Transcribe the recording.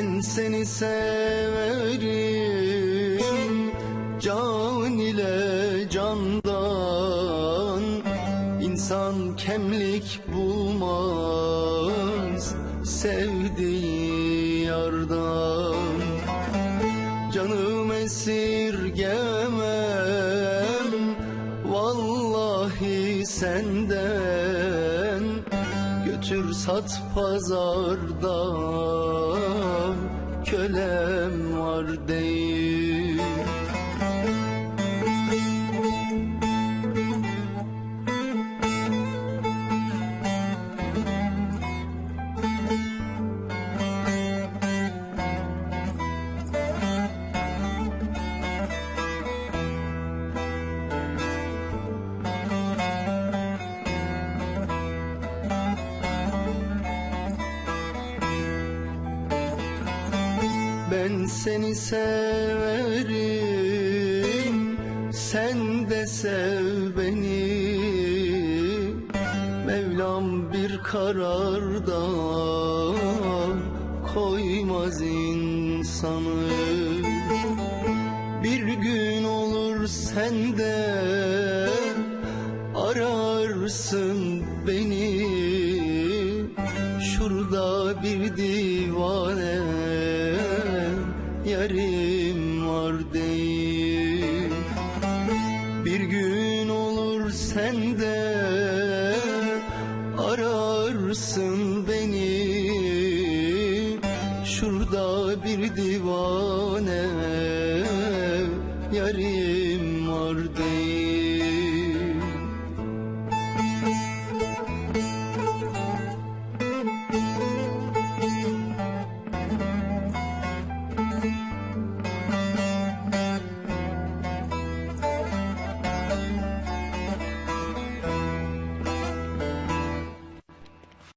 Ben seni severim. Can ile candan İnsan kemlik bulmaz Sevdiği yardan. Canım esirgemem Vallahi senden Götür sat pazarda. Kölem var değil Ben seni severim Sen de sev beni. Mevlam bir kararda Koymaz insanı. Bir gün olur sen de Ararsın beni. Şurada bir divane Yarim var değil. Bir gün olur sen de Ararsın beni. Şurada bir divane Yarim var değil